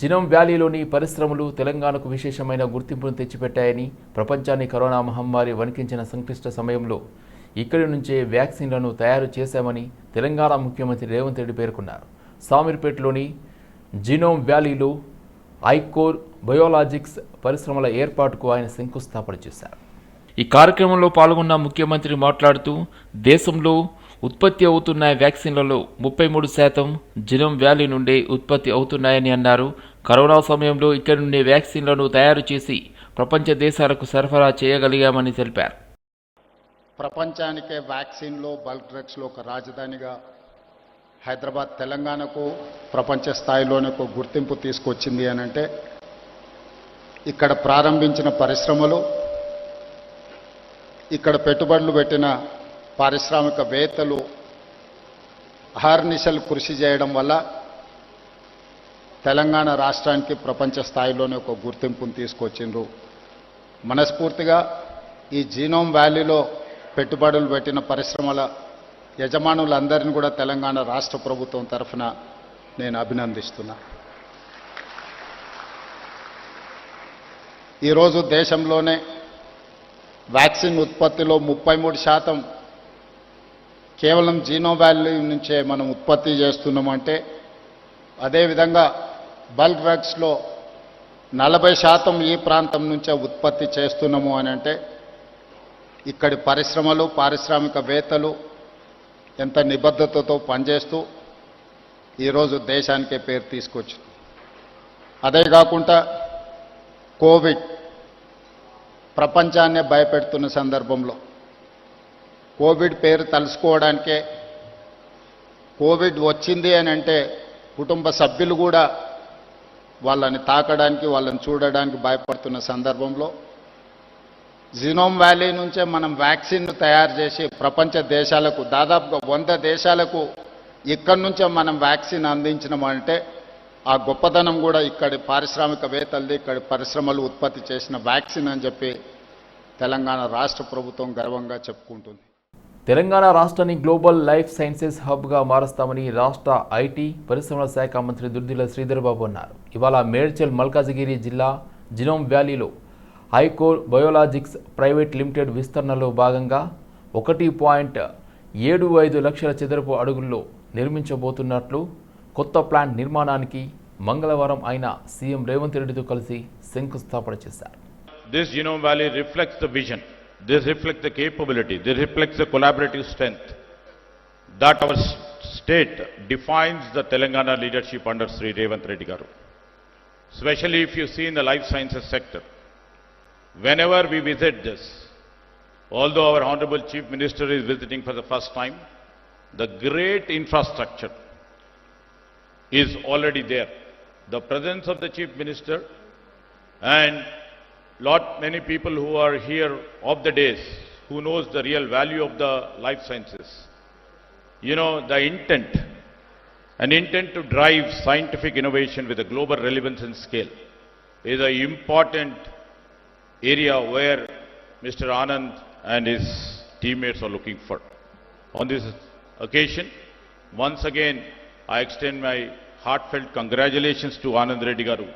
Genome వ్యాలీలోని పరిశ్రమలు తెలంగాణకు విశేషమైన గుర్తింపును తెచ్చిపెట్టాయని ప్రపంచాన్ని కరోనా మహమ్మారి వణికించిన సంక్లిష్ట సమయంలో ఇక్కడి నుంచే వ్యాక్సిన్లను తయారు చేశామని తెలంగాణ ముఖ్యమంత్రి రేవంత్ రెడ్డి పేర్కొన్నారు. సామీర్పేటలోని జినోమ్ వ్యాలీలో ఐకోర్ బయోలాజిక్స్ పరిశ్రమల ఏర్పాటుకు ఆయన శంకుస్థాపన చేశారు. ఈ కార్యక్రమంలో పాల్గొన్న ముఖ్యమంత్రి మాట్లాడుతూ దేశంలో ఉత్పత్తి అవుతున్న వ్యాక్సిన్లలో ముప్పై మూడు శాతం జినోమ్ వ్యాలీ నుండే ఉత్పత్తి అవుతున్నాయని అన్నారు. కరోనా సమయంలో ఇక్కడి నుండి వ్యాక్సిన్లను తయారు చేసి ప్రపంచ దేశాలకు సరఫరా చేయగలిగామని తెలిపారు. ప్రపంచానికే వ్యాక్సిన్లో బల్క్ డ్రగ్స్లో ఒక రాజధానిగా హైదరాబాద్ తెలంగాణకు ప్రపంచ స్థాయిలోనే ఒక గుర్తింపు తీసుకొచ్చింది అని అంటే ఇక్కడ ప్రారంభించిన పరిశ్రమలు ఇక్కడ పెట్టుబడులు పెట్టిన పారిశ్రామికవేత్తలు అహర్నిశలు కృషి చేయడం వల్ల తెలంగాణ రాష్ట్రానికి ప్రపంచ స్థాయిలోనే ఒక గుర్తింపును తీసుకొచ్చిండ్రు. మనస్ఫూర్తిగా ఈ జీనోమ్ వ్యాలీలో పెట్టుబడులు పెట్టిన పరిశ్రమల యజమానులందరినీ కూడా తెలంగాణ రాష్ట్ర ప్రభుత్వం తరఫున నేను అభినందిస్తున్నా. ఈరోజు దేశంలోనే వ్యాక్సిన్ ఉత్పత్తిలో ముప్పై మూడు శాతం కేవలం జీనో వాల్యూ నుంచే మనం ఉత్పత్తి చేస్తున్నామంటే అదేవిధంగా బల్క్ డ్రగ్స్లో నలభై శాతం ఈ ప్రాంతం నుంచే ఉత్పత్తి చేస్తున్నాము అని అంటే ఇక్కడి పరిశ్రమలు పారిశ్రామికవేత్తలు ఎంత నిబద్ధతతో పనిచేస్తూ ఈరోజు దేశానికే పేరు తీసుకొచ్చింది అదే కాకుండా కోవిడ్ ప్రపంచాన్నే భయపెడుతున్న సందర్భంలో కోవిడ్ పేరు తలుసుకోవడానికే కోవిడ్ వచ్చింది అని అంటే కుటుంబ సభ్యులు కూడా వాళ్ళని తాకడానికి వాళ్ళని చూడడానికి భయపడుతున్న సందర్భంలో జినోమ్ వ్యాలీ నుంచే మనం వ్యాక్సిన్ తయారు చేసి ప్రపంచ దేశాలకు దాదాపుగా వంద దేశాలకు ఇక్కడి నుంచే మనం వ్యాక్సిన్ అందించినామంటే ఆ గొప్పతనం కూడా ఇక్కడి పారిశ్రామికవేత్తలది ఇక్కడి పరిశ్రమలు ఉత్పత్తి చేసిన వ్యాక్సిన్ అని చెప్పి తెలంగాణ రాష్ట్ర ప్రభుత్వం గర్వంగా చెప్పుకుంటుంది. తెలంగాణ రాష్ట్రాన్ని గ్లోబల్ లైఫ్ సైన్సెస్ హబ్గా మారుస్తామని రాష్ట్ర ఐటీ పరిశ్రమల శాఖ మంత్రి దుర్దిల శ్రీధర్బాబు అన్నారు. ఇవాళ మేడ్చల్ మల్కాజిగిరి జిల్లా జినోమ్ వ్యాలీలో హైకోర్ బయోలాజిక్స్ ప్రైవేట్ లిమిటెడ్ విస్తరణలో భాగంగా ఒకటి పాయింట్ ఏడు ఐదు లక్షల చదరపు అడుగుల్లో నిర్మించబోతున్నట్లు కొత్త ప్లాంట్ నిర్మాణానికి మంగళవారం ఆయన సీఎం రేవంత్ రెడ్డితో కలిసి శంకుస్థాపన చేశారు. This Genome Valley reflects the vision this reflects the capability, this reflects the collaborative strength that our state defines the Telangana leadership under Sri Revanth Reddy Garu. Especially if you see in the life sciences sector. Whenever we visit this, although our Honorable Chief Minister is visiting for the first time, the great infrastructure is already there. The presence of the Chief Minister and lot many people who are here of the days who knows the real value of the life sciences. You know the intent an intent to drive scientific innovation with a global relevance and scale is an important area where mr anand and his teammates are looking for. On this occasion once again i extend my heartfelt congratulations to anand reddy garu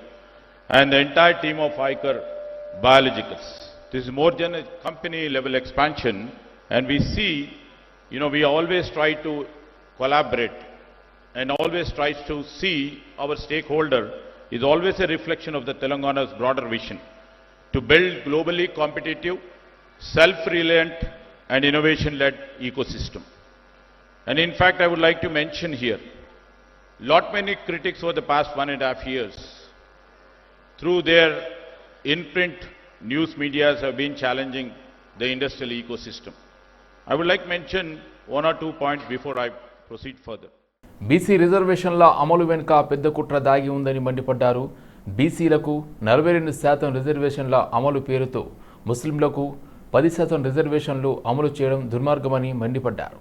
and the entire team of ICAR Biologicals. This is more than a company level expansion and we see, you know, we always try to collaborate and always try to see our stakeholder is always a reflection of the Telangana's broader vision to build globally competitive, self-reliant and innovation-led ecosystem. And in fact, I would like to mention here, lot many critics over the past one and a half years through their in-print news medias have been challenging the industrial ecosystem. I would like to mention one or two points before I proceed further. BC రిజర్వేషన్ల అమలు వెనుక పెద్ద కుట్ర దాగి ఉందని మండిపడ్డారు బీసీలకు నలభై రెండు శాతం రిజర్వేషన్ల అమలు పేరుతో ముస్లింలకు పది శాతం రిజర్వేషన్లు అమలు చేయడం దుర్మార్గమని మండిపడ్డారు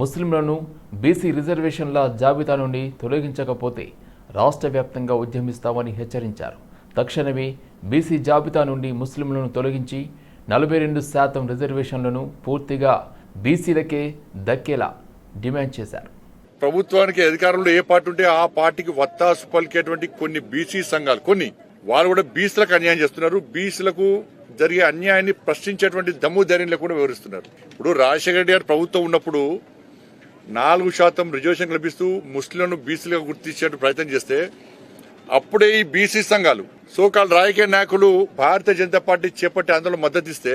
ముస్లింలను బీసీ రిజర్వేషన్ల జాబితా నుండి తొలగించకపోతే రాష్ట్ర వ్యాప్తంగా ఉద్యమిస్తామని హెచ్చరించారు తక్షణమే బీసీ జాబితా నుండి ముస్లింలను తొలగించి నలభై రెండు శాతం రిజర్వేషన్లను పూర్తిగా బీసీలకే దక్కేలా డిమాండ్ చేశారు. ప్రభుత్వానికి అధికారంలో ఏ పార్టీ ఉంటే ఆ పార్టీకి వత్తాసు పలికేటువంటి కొన్ని బీసీ సంఘాలు కొన్ని వాళ్ళు కూడా బీసీలకు అన్యాయం చేస్తున్నారు. బీసీలకు జరిగే అన్యాయాన్ని ప్రశ్నించేటువంటి దమ్ము ధైర్యం కూడా వివరిస్తున్నారు ఇప్పుడు రాజశేఖర రెడ్డి గారు ప్రభుత్వం ఉన్నప్పుడు నాలుగు శాతం రిజర్వేషన్ కల్పిస్తూ ముస్లింలను బీసీలుగా గుర్తించే ప్రయత్నం చేస్తే అప్పుడే ఈ బీసీ సంఘాలు సోకాల్ రాజకీయ నాయకులు భారతీయ జనతా పార్టీ చేపట్టే ఆందోళన మద్దతు ఇస్తే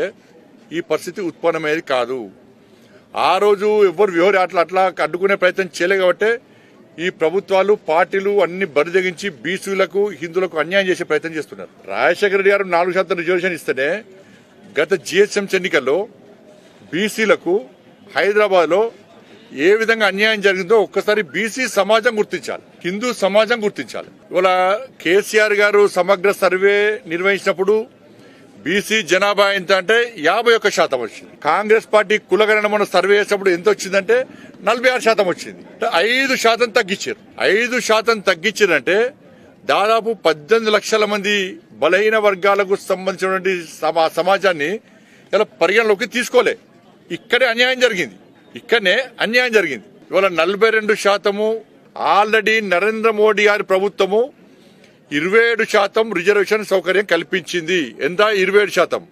ఈ పరిస్థితి ఉత్పన్నమయ్యేది కాదు. ఆ రోజు ఎవరు వ్యవహారం అట్లా అట్లా అడ్డుకునే ప్రయత్నం చేయలే కాబట్టి ఈ ప్రభుత్వాలు పార్టీలు అన్ని బరిదగించి బీసీలకు హిందువులకు అన్యాయం చేసే ప్రయత్నం చేస్తున్నారు. రాజశేఖర రెడ్డి గారు నాలుగు శాతం రిజర్వేషన్ ఇస్తేనే గత జిహెచ్ఎంసీ ఎన్నికల్లో బీసీలకు హైదరాబాద్లో ఏ విధంగా అన్యాయం జరిగిందో ఒక్కసారి బీసీ సమాజం గుర్తించాలి. హిందూ సమాజం గుర్తించాలి. ఇవాళ కేసీఆర్ గారు సమగ్ర సర్వే నిర్వహించినప్పుడు బీసీ జనాభా ఎంత అంటే యాభై ఒక్క శాతం వచ్చింది. కాంగ్రెస్ పార్టీ కులగణన మనం సర్వే చేసినప్పుడు ఎంత వచ్చిందంటే నలభై ఆరు శాతం వచ్చింది. ఐదు శాతం తగ్గించారు. ఐదు శాతం తగ్గించారంటే దాదాపు పద్దెనిమిది లక్షల మంది బలహీన వర్గాలకు సంబంధించినటువంటి సమా- సమాజాన్ని ఇలా పరిగణలోకి తీసుకోలే. ఇక్కడే అన్యాయం జరిగింది. ఇక్కడనే అన్యాయం జరిగింది. ఇవాళ నలభై రెండు శాతము ఆల్రెడీ నరేంద్ర మోడీ గారి ప్రభుత్వము ఇరవై ఏడు శాతం రిజర్వేషన్ సౌకర్యం కల్పించింది. ఎంత? ఇరవై ఏడు శాతం.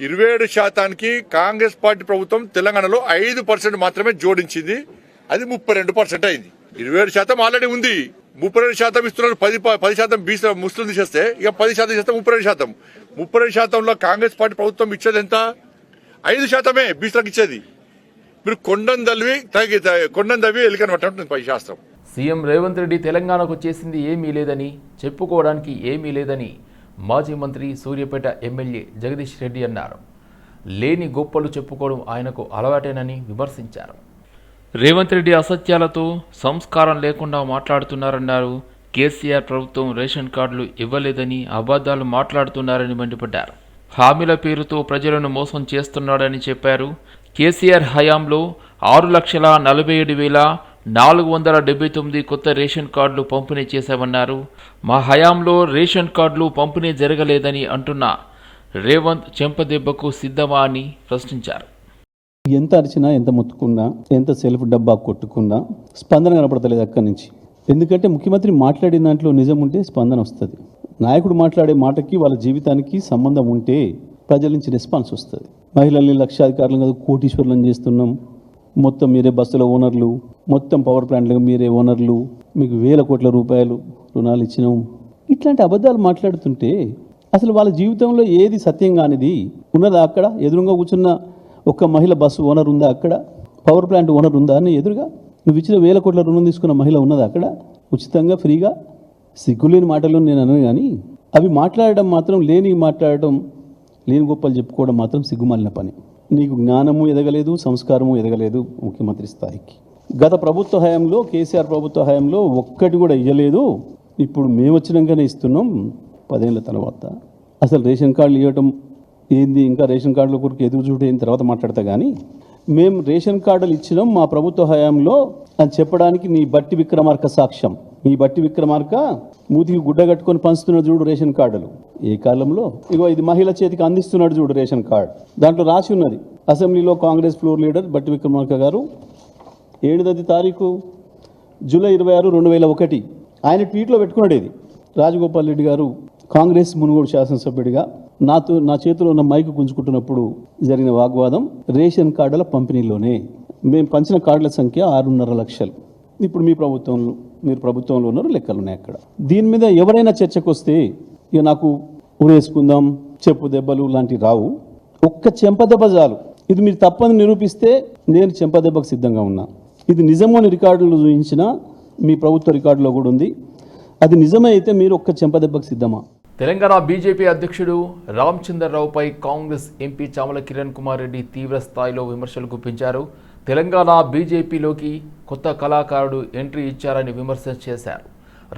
ఇరవై ఏడు శాతానికి కాంగ్రెస్ పార్టీ ప్రభుత్వం తెలంగాణలో ఐదు పర్సెంట్ మాత్రమే జోడించింది. అది ముప్పై రెండు పర్సెంట్ అయింది. ఇరవై ఏడు శాతం ఆల్రెడీ ఉంది. ముప్పై రెండు శాతం ఇస్తున్నారు. పది ప- పది శాతం బీసీ ముస్లిం తీసేస్తే ఇక పది శాతం చేస్తే ముప్పై రెండు శాతం. ముప్పై రెండు శాతంలో కాంగ్రెస్ పార్టీ ప్రభుత్వం ఇచ్చేది ఎంత? ఐదు శాతమే బీసీలకు ఇచ్చేది. మీరు కొండం దల్వి తగ్గి కొండం దవ్వి ఎలికనట్టు పై శాస్త్రం. సీఎం రేవంత్ రెడ్డి తెలంగాణకు చేసింది ఏమీ లేదని చెప్పుకోవడానికి ఏమీ లేదని మాజీ మంత్రి సూర్యాపేట ఎమ్మెల్యే జగదీష్ రెడ్డి అన్నారు. లేని గొప్పలు చెప్పుకోవడం ఆయనకు అలవాటేనని విమర్శించారు. రేవంత్ రెడ్డి అసత్యాలతో సంస్కారం లేకుండా మాట్లాడుతున్నారన్నారు. కేసీఆర్ ప్రభుత్వం రేషన్ కార్డులు ఇవ్వలేదని అబద్ధాలు మాట్లాడుతున్నారని మండిపడ్డారు. హామీల పేరుతో ప్రజలను మోసం చేస్తున్నాడని చెప్పారు. కేసీఆర్ హయాంలో ఆరు లక్షల నలభై ఏడు వేల నాలుగు వందల డెబ్బై తొమ్మిది కొత్త రేషన్ కార్డులు పంపిణీ చేశామన్నారు. మా హయాంలో రేషన్ కార్డులు పంపిణీ జరగలేదని అంటున్న రేవంత్ చెంపదెబ్బకు సిద్ధమా అని ప్రశ్నించారు. ఎంత అరిచినా ఎంత మొత్తుకున్నా ఎంత సెల్ఫ్ డబ్బా కొట్టుకున్నా స్పందన కనపడతలేదు అక్కడి నుంచి. ఎందుకంటే ముఖ్యమంత్రి మాట్లాడిన దాంట్లో నిజం ఉంటే స్పందన వస్తుంది. నాయకుడు మాట్లాడే మాటకి వాళ్ళ జీవితానికి సంబంధం ఉంటే ప్రజల నుంచి రెస్పాన్స్ వస్తుంది. మహిళల్ని లక్షాధికారులను కాదు కోటీశ్వరులను చేస్తున్నాం. మొత్తం మీరే బస్సుల ఓనర్లు మొత్తం పవర్ ప్లాంట్లకు మీరే ఓనర్లు మీకు వేల కోట్ల రూపాయలు రుణాలు ఇచ్చినాం. ఇట్లాంటి అబద్ధాలు మాట్లాడుతుంటే అసలు వాళ్ళ జీవితంలో ఏది సత్యం కానిది? ఉన్నదా అక్కడ? ఎదురుగా కూర్చున్న ఒక్క మహిళ బస్సు ఓనర్ ఉందా అక్కడ? పవర్ ప్లాంట్ ఓనర్ ఉందా అని ఎదురుగా? నువ్వు ఇచ్చిన వేల కోట్ల రుణం తీసుకున్న మహిళ ఉన్నదా అక్కడ? ఉచితంగా ఫ్రీగా? సిగ్గులేని మాటలు నేను అనను కానీ అవి మాట్లాడడం మాత్రం లేని మాట్లాడటం లేని గొప్పలు చెప్పుకోవడం మాత్రం సిగ్గుమాలిన పని. నీకు జ్ఞానము ఎదగలేదు సంస్కారము ఎదగలేదు ముఖ్యమంత్రి స్థాయికి. గత ప్రభుత్వ హయాంలో కేసీఆర్ ప్రభుత్వ హయాంలో ఒక్కటి కూడా ఇవ్వలేదు ఇప్పుడు మేము వచ్చినాకనే ఇస్తున్నాం పదేళ్ళ తర్వాత. అసలు రేషన్ కార్డులు ఇవ్వటం ఏంది? ఇంకా రేషన్ కార్డుల కొరకు ఎదురు చూడు అయిన తర్వాత మాట్లాడతా కానీ మేము రేషన్ కార్డులు ఇచ్చినాం మా ప్రభుత్వ హయాంలో అని చెప్పడానికి నీ బట్టి విక్రమార్క సాక్ష్యం. ఈ బట్టి విక్రమార్క మూతికి గుడ్డ కట్టుకొని పంచుతున్నాడు చూడు రేషన్ కార్డులు. ఏ కాలంలో? ఇగో ఇది మహిళ చేతికి అందిస్తున్నాడు చూడు రేషన్ కార్డు. దాంట్లో రాసి ఉన్నది. అసెంబ్లీలో కాంగ్రెస్ ఫ్లోర్ లీడర్ బట్టి విక్రమార్క గారు ఏడుదది తారీఖు? జూలై ఇరవై ఆరు రెండు వేల ఒకటి. ఆయన ట్వీట్లో పెట్టుకున్నాడు ఇది. రాజగోపాల్ రెడ్డి గారు కాంగ్రెస్ మునుగోడు శాసనసభ్యుడిగా నాతో నా చేతిలో ఉన్న మైకు గుంజుకుంటున్నప్పుడు జరిగిన వాగ్వాదం రేషన్ కార్డుల పంపిణీలోనే. మేము పంచిన కార్డుల సంఖ్య ఆరున్నర లక్షలు. ఇప్పుడు మీ ప్రభుత్వంలో మీరు ప్రభుత్వంలో ఉన్నారు లెక్కలు ఉన్నాయి అక్కడ. దీని మీద ఎవరైనా చర్చకు వస్తే ఇక నాకు ఉరేసుకుందాం చెప్పు దెబ్బలు లాంటివి రావు. ఒక్క చెంపదెబ్బ చాలు. ఇది మీరు తప్పని నిరూపిస్తే నేను చెంపదెబ్బకు సిద్ధంగా ఉన్నా. ఇది నిజమని రికార్డులు చూపించిన మీ ప్రభుత్వ రికార్డులో కూడా ఉంది. అది నిజమైతే అయితే మీరు ఒక్క చెంపదెబ్బకు సిద్ధమా? తెలంగాణ బీజేపీ అధ్యక్షుడు రామచంద్రరావుపై కాంగ్రెస్ ఎంపీ చామల కిరణ్ కుమార్ రెడ్డి తీవ్ర స్థాయిలో విమర్శలు గుప్పించారు తెలంగాణ బీజేపీలోకి కొత్త కళాకారుడు ఎంట్రీ ఇచ్చారని విమర్శ చేశారు.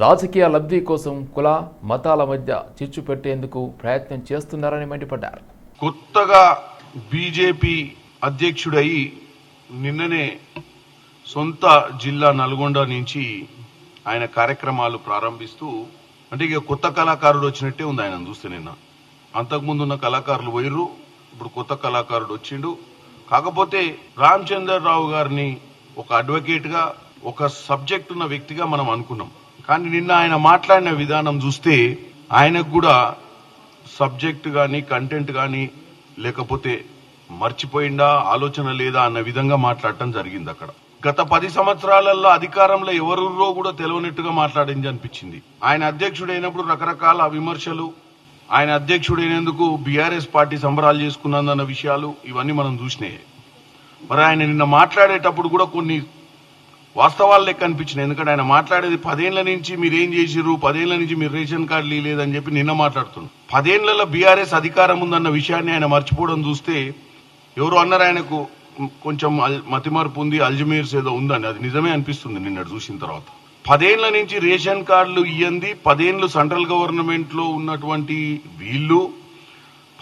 రాజకీయ లబ్ధి కోసం కుల మతాల మధ్య చిచ్చు పెట్టేందుకు ప్రయత్నం చేస్తున్నారని మండిపడ్డారు. కొత్తగా బీజేపీ అధ్యక్షుడయి నిన్ననే సొంత జిల్లా నల్గొండ నుంచి ఆయన కార్యక్రమాలు ప్రారంభిస్తూ అంటే ఇక కొత్త కళాకారుడు వచ్చినట్టే ఉంది ఆయన చూస్తే నిన్న. అంతకుముందు ఉన్న కళాకారులు పోయిర్రు ఇప్పుడు కొత్త కళాకారుడు వచ్చిండు. కాకపోతే రామచంద్రరావు గారిని ఒక అడ్వకేట్గా ఒక సబ్జెక్ట్ ఉన్న వ్యక్తిగా మనం అనుకున్నాం. కానీ నిన్న ఆయన మాట్లాడిన విధానం చూస్తే ఆయనకు కూడా సబ్జెక్ట్ కానీ కంటెంట్ కానీ లేకపోతే మర్చిపోయిందా ఆలోచన లేదా అన్న విధంగా మాట్లాడటం జరిగింది అక్కడ. గత పది సంవత్సరాలలో అధికారంలో ఎవరురో కూడా తెలవనట్టుగా మాట్లాడింది అనిపించింది. ఆయన అధ్యక్షుడైనప్పుడు రకరకాల విమర్శలు ఆయన అధ్యక్షుడైనందుకు బీఆర్ఎస్ పార్టీ సంబరాలు చేసుకున్నదన్న విషయాలు ఇవన్నీ మనం చూసినాయి. మరి ఆయన నిన్న మాట్లాడేటప్పుడు కూడా కొన్ని వాస్తవాలు లెక్క అనిపించినాయి. ఎందుకంటే ఆయన మాట్లాడేది పదేళ్ళ నుంచి మీరు ఏం చేసిర్రు పదేళ్ళ నుంచి మీరు రేషన్ కార్డు లేదని చెప్పి నిన్న మాట్లాడుతున్నారు. పదేళ్ళలో బీఆర్ఎస్ అధికారం ఉందన్న విషయాన్ని ఆయన మర్చిపోవడం చూస్తే ఎవరు అన్నారు ఆయనకు కొంచెం మతిమార్పు ఉంది అల్జమీర్స్ ఏదో ఉందని అది నిజమే అనిపిస్తుంది నిన్న చూసిన తర్వాత. పదేళ్ళ నుంచి రేషన్ కార్డులు ఇయ్యంది పదేళ్ళు సెంట్రల్ గవర్నమెంట్లో ఉన్నటువంటి వీళ్ళు.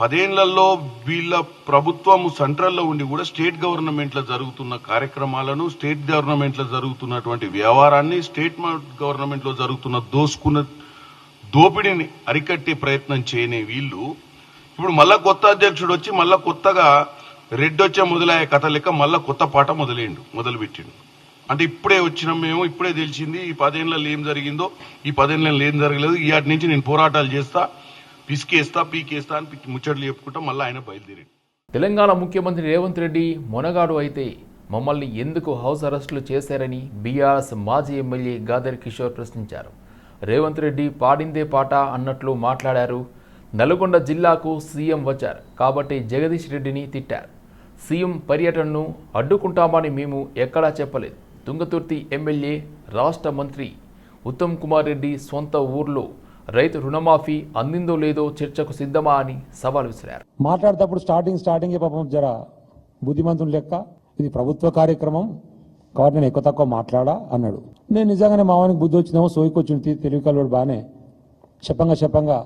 పదేళ్ళలో వీళ్ళ ప్రభుత్వం సెంట్రల్లో ఉండి కూడా స్టేట్ గవర్నమెంట్లో జరుగుతున్న కార్యక్రమాలను స్టేట్ గవర్నమెంట్లో జరుగుతున్నటువంటి వ్యవహారాన్ని స్టేట్ గవర్నమెంట్లో జరుగుతున్న దోసుకున్న దోపిడీని అరికట్టే ప్రయత్నం చేయని వీళ్ళు. ఇప్పుడు మళ్ళా కొత్త అధ్యక్షుడు వచ్చి మళ్ళా కొత్తగా రెడ్డి వచ్చే మొదలయ్యే కథ లెక్క మళ్ళా కొత్త పాట మొదలైండు మొదలుపెట్టిండు. అంటే ఇప్పుడే వచ్చినాం మేము ఇప్పుడే తెలిసింది ఈ పదేళ్ళలో ఏం జరిగిందో. ఈ పదేళ్ళలో ఏం జరగలేదు. ఈ నుంచి నేను పోరాటాలు చేస్తా పిసికేస్తా పీకేస్తా అని ముచ్చట్లు చెప్పుకుంటా మళ్ళీ ఆయన బయలుదేరి తెలంగాణ ముఖ్యమంత్రి రేవంత్ రెడ్డి మొనగాడు అయితే మమ్మల్ని ఎందుకు హౌస్ అరెస్టులు చేశారని బీఆర్ఎస్ మాజీ ఎమ్మెల్యే గాదర్ కిషోర్ ప్రశ్నించారు. రేవంత్ రెడ్డి పాడిందే పాట అన్నట్లు మాట్లాడారు. నల్గొండ జిల్లాకు సీఎం వచ్చారు కాబట్టి జగదీష్ రెడ్డిని తిట్టారు. సీఎం పర్యటనను అడ్డుకుంటామని మేము ఎక్కడా చెప్పలేదు. తుంగతుర్తి ఎమ్మెల్యే రాష్ట్ర మంత్రి ఉత్తమ్ కుమార్ రెడ్డి సొంత ఊర్లో రైతు రుణమాఫీ అందిందో లేదో చర్చకు సిద్ధమా అని సవాల్ విసిరారు. మాట్లాడేటప్పుడు స్టార్టింగ్ స్టార్టింగ్ పాపం జర బుద్ధిమంతుని లెక్క. ఇది ప్రభుత్వ కార్యక్రమం. కాబట్టి నేను ఎక్కువ తక్కువ మాట్లాడా అన్నాడు. నేను నిజంగానే మావానికి బుద్ధి వచ్చిందేమో సోయికి వచ్చింది తెలివి కలవాడు బాగానే. చెప్పంగా చెప్పంగా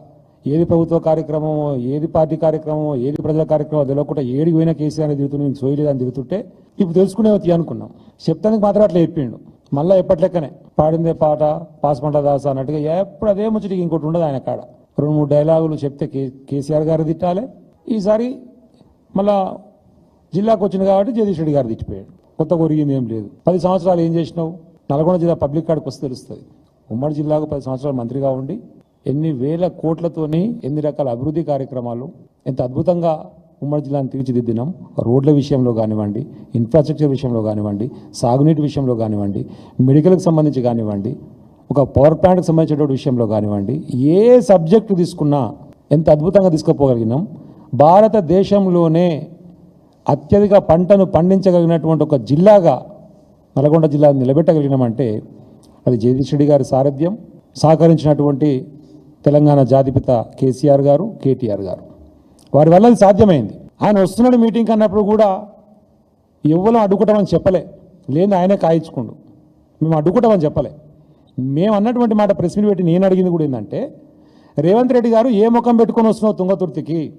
ఏది ప్రభుత్వ కార్యక్రమమో ఏది పార్టీ కార్యక్రమమో ఏది ప్రజల కార్యక్రమం తెలియకుండా ఏడికి పోయిన కేసీఆర్ అని తిరుగుతున్నా నేను సోయలేదని తిరుగుతుంటే ఇప్పుడు తెలుసుకునే అనుకున్నాం. చెప్తానికి మాత్రం అట్లా చెప్పిండు. మళ్ళీ ఎప్పటిలెక్కనే పాడిందే పాట పాస్మంట దాస అన్నట్టుగా ఎప్పుడు అదే ముచ్చటికి ఇంకోటి ఉండదు ఆయన కాడ. రెండు మూడు డైలాగులు చెప్తే కే- కేసీఆర్ గారు తిట్టాలి. ఈసారి మళ్ళా జిల్లాకు వచ్చింది కాబట్టి జగదీష్ రెడ్డి గారు తిట్టిపోయాడు. కొత్త కొరిగింది ఏం లేదు. పది సంవత్సరాలు ఏం చేసినావు? నల్గొండ జిల్లా పబ్లిక్ కాడికి వస్తే తెలుస్తుంది. ఉమ్మడి జిల్లాకు పది సంవత్సరాలు మంత్రిగా ఉండి ఎన్ని వేల కోట్లతోని ఎన్ని రకాల అభివృద్ధి కార్యక్రమాలు ఎంత అద్భుతంగా ఉమ్మడి జిల్లాను తీర్చిదిద్దినాం. రోడ్ల విషయంలో కానివ్వండి ఇన్ఫ్రాస్ట్రక్చర్ విషయంలో కానివ్వండి సాగునీటి విషయంలో కానివ్వండి మెడికల్కి సంబంధించి కానివ్వండి ఒక పవర్ ప్లాంట్కి సంబంధించినటువంటి విషయంలో కానివ్వండి ఏ సబ్జెక్టు తీసుకున్నా ఎంత అద్భుతంగా తీసుకుపోగలిగినాం. భారతదేశంలోనే అత్యధిక పంటను పండించగలిగినటువంటి ఒక జిల్లాగా నల్గొండ జిల్లా నిలబెట్టగలిగినామంటే అది జగదీష్ రెడ్డి గారి సారథ్యం. సహకరించినటువంటి తెలంగాణ జాతిపిత కేసీఆర్ గారు కేటీఆర్ గారు. వారి వల్ల అది సాధ్యమైంది. ఆయన వస్తున్నాడు మీటింగ్ అన్నప్పుడు కూడా ఎవ్వరం అడ్డుకుంటామని చెప్పలే. లేదు ఆయనే కాయించుకుండు. మేము అడ్డుకుంటామని చెప్పలే. మేము అన్నటువంటి మాట ప్రెస్ మీట్ పెట్టి నేను అడిగింది కూడా ఏంటంటే రేవంత్ రెడ్డి గారు ఏ ముఖం పెట్టుకొని వస్తున్నావు తుంగతుర్తికి?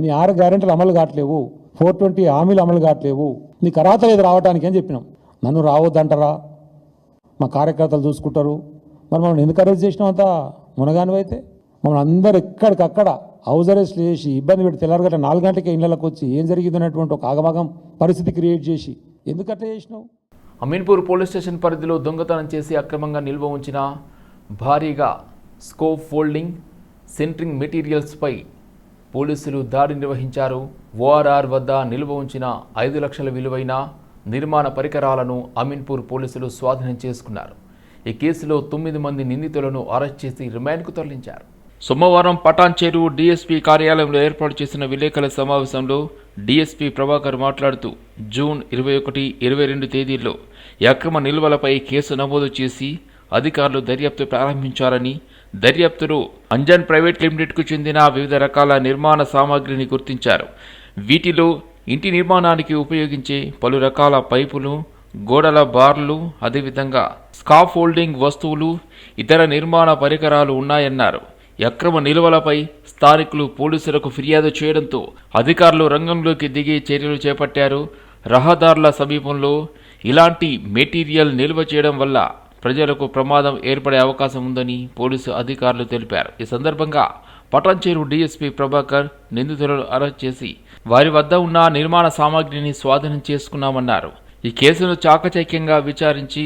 నీ ఆరు గ్యారెంటీలు అమలు కావట్లేవు. ఫోర్ ట్వంటీ హామీలు అమలు కావట్లేవు. నీకు అర్హత లేదు రావడానికి అని చెప్పినాం. నన్ను రావద్దంటారా? మా కార్యకర్తలు చూసుకుంటారు. మరి మనం ఎందుకు అరెస్ట్ చేసినామంతా మునగానివైతే అయితే మమ్మల్ని అందరు ఎక్కడికక్కడ హౌస్ అరెస్ట్ చేసి ఇబ్బంది పెట్టి తెల్లారగట్ట నాలుగు గంటలకే ఇళ్ళకి వచ్చి ఏం జరిగింది అనేటువంటి ఒక ఆగమాగం పరిస్థితి క్రియేట్ చేసి ఎందుకు చేసినావు? అమీన్పూర్ పోలీస్ స్టేషన్ పరిధిలో దొంగతనం చేసి అక్రమంగా నిల్వ ఉంచిన భారీగా స్కోప్ ఫోల్డింగ్ సెంట్రింగ్ మెటీరియల్స్పై పోలీసులు దాడి నిర్వహించారు. ఓఆర్ఆర్ వద్ద నిల్వ ఉంచిన ఐదు లక్షల విలువైన నిర్మాణ పరికరాలను అమీన్పూర్ పోలీసులు స్వాధీనం చేసుకున్నారు. ఈ కేసులో తొమ్మిది మంది నిందితులను అరెస్ట్ చేసి రిమాండ్కు తరలించారు. సోమవారం పటాన్చేరు డీఎస్పీ కార్యాలయంలో ఏర్పాటు చేసిన విలేకరుల సమావేశంలో డీఎస్పీ ప్రభాకర్ మాట్లాడుతూ జూన్ ఇరవై ఒకటి ఇరవై రెండు తేదీల్లో అక్రమ నిల్వలపై కేసు నమోదు చేసి అధికారులు దర్యాప్తు ప్రారంభించారని దర్యాప్తులో అంజన్ ప్రైవేట్ లిమిటెడ్కు చెందిన వివిధ రకాల నిర్మాణ సామాగ్రిని గుర్తించారు. వీటిలో ఇంటి నిర్మాణానికి ఉపయోగించే పలు రకాల పైపులు గోడల బార్లు అదేవిధంగా స్కాఫ్ హోల్డింగ్ వస్తువులు ఇతర నిర్మాణ పరికరాలు ఉన్నాయన్నారు. అక్రమ నిల్వలపై స్థానికులు పోలీసులకు ఫిర్యాదు చేయడంతో అధికారులు రంగంలోకి దిగి చర్యలు చేపట్టారు. రహదారుల సమీపంలో ఇలాంటి మెటీరియల్ నిల్వ చేయడం వల్ల ప్రజలకు ప్రమాదం ఏర్పడే అవకాశం ఉందని పోలీసు అధికారులు తెలిపారు. ఈ సందర్భంగా పటాన్చేరు డీఎస్పీ ప్రభాకర్ నిందితులను అరెస్ట్ చేసి వారి వద్ద ఉన్న నిర్మాణ సామాగ్రిని స్వాధీనం చేసుకున్నామన్నారు. ఈ కేసును చాకచక్యంగా విచారించి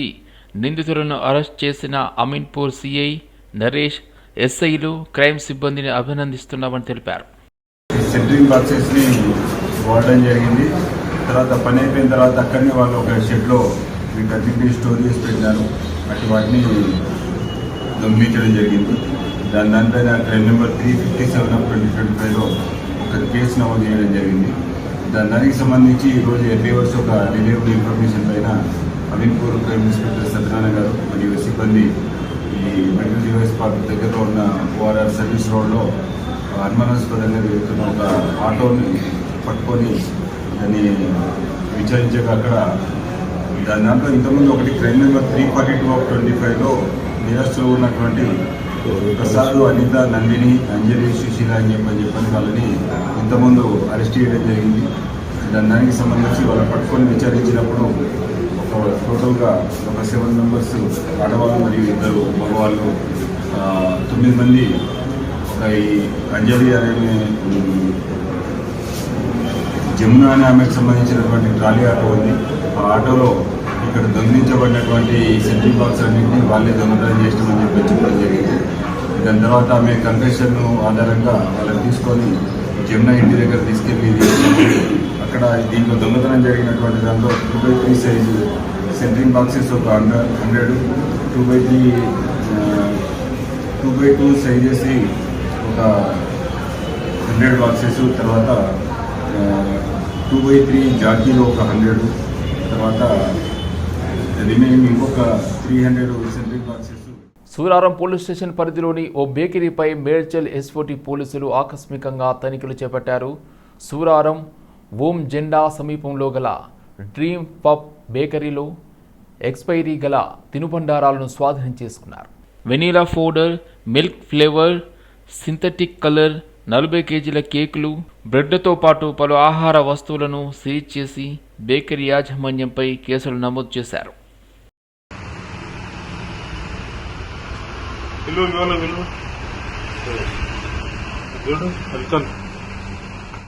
నిందితులను అరెస్ట్ చేసిన అమీన్పూర్ సిఐ నరేష్ ఎస్ఐలు క్రైమ్ సిబ్బందిని అభినందిస్తున్నామని తెలిపారు. సెంట్రింగ్ బాక్సెస్ వాడడం జరిగింది. తర్వాత పని అయిపోయిన తర్వాత అక్కడనే వాళ్ళు ఒక షెడ్లో లో వీటన్నింటినీ స్టోర్ చేసి పెట్టినారు. అటు వాటిని దొంగిలించడం జరిగింది. దాని దానిపైన train number three fifty seven of twenty twenty ఫైవ్లో ఒక కేసు నమోదు చేయడం జరిగింది. దానికి సంబంధించి ఈరోజు ఎర్లీ అవర్స్ ఒక రిలేబుల్ ఇన్ఫర్మేషన్ పైన అమీన్పూర్ క్రైమ్ ఇన్స్పెక్టర్ సత్యనారాయణ గారు మరియు సిబ్బంది ఈ మెడికల్ డివైస్ పార్క్ దగ్గరలో ఉన్న ఓఆర్ఆర్ సర్వీస్ రోడ్లో అనుమానాస్పదంగా తిరుగుతున్న ఒక ఆటోని పట్టుకొని దాన్ని విచారించాక అక్కడ దాని దాంట్లో ఇంతకుముందు ఒకటి crime number three forty two of twenty ఫైవ్లో నిరస్తులు ఉన్నటువంటి ప్రసాద్ అనిత నందిని అంజలి సుశీల అని చెప్పని చెప్పని వాళ్ళని ఇంతకుముందు అరెస్ట్ చేయడం జరిగింది. దాని దానికి సంబంధించి వాళ్ళ పట్టుకొని విచారించినప్పుడు ఒక టోటల్గా ఒక సెవెన్ మెంబర్స్ ఆడవాళ్ళు మరియు ఇద్దరు మగవాళ్ళు తొమ్మిది మంది ఒక ఈ అంజలి అనే జమున అనే ఆమెకు సంబంధించినటువంటి ట్రాలీ ఆటో ఉంది. ఆ ఆటోలో ఇక్కడ దొంగిలించబడినటువంటి సెంట్రీ బాక్స్ అన్నింటినీ వాళ్ళే దొంగతనం చేసినామని చెప్పి చెప్పడం జరిగింది. దాని తర్వాత ఆమె కన్ఫెషన్ ఆధారంగా వాళ్ళని తీసుకొని జమున ఇంటి దగ్గర తీసుకెళ్ళి అక్కడ దీంట్లో దొంగతనం జరిగినటువంటి దాంట్లో two by three size centring boxes ఒక hundred hundred two by three two by two sizes ఒక హండ్రెడ్ బాక్సెస్ తర్వాత టూ బై త్రీ జాకీలో ఒక హండ్రెడ్ తర్వాత రిమైనింగ్ ఇంకొక three hundred centring boxes Suraram police station పరిధిలోని ఓ బేకరీపై మేడ్చల్ ఎస్ఓటీ పోలీసులు ఆకస్మికంగా తనిఖీలు చేపట్టారు. సూరారం ఓం జెండా సమీపంలో గల డ్రీమ్ పబ్ బేకరీలో ఎక్స్పైరీ గల తినుబండారాలను స్వాధీనం చేసుకున్నారు. Vanilla powder milk flavour synthetic colour నలభై కేజీల కేకులు బ్రెడ్తో పాటు పలు ఆహార వస్తువులను సీజ్ చేసి బేకరీ యాజమాన్యంపై కేసులు నమోదు చేశారు. ఇల్లు ఇవ్వాలి వీళ్ళు చూడు వెల్కమ్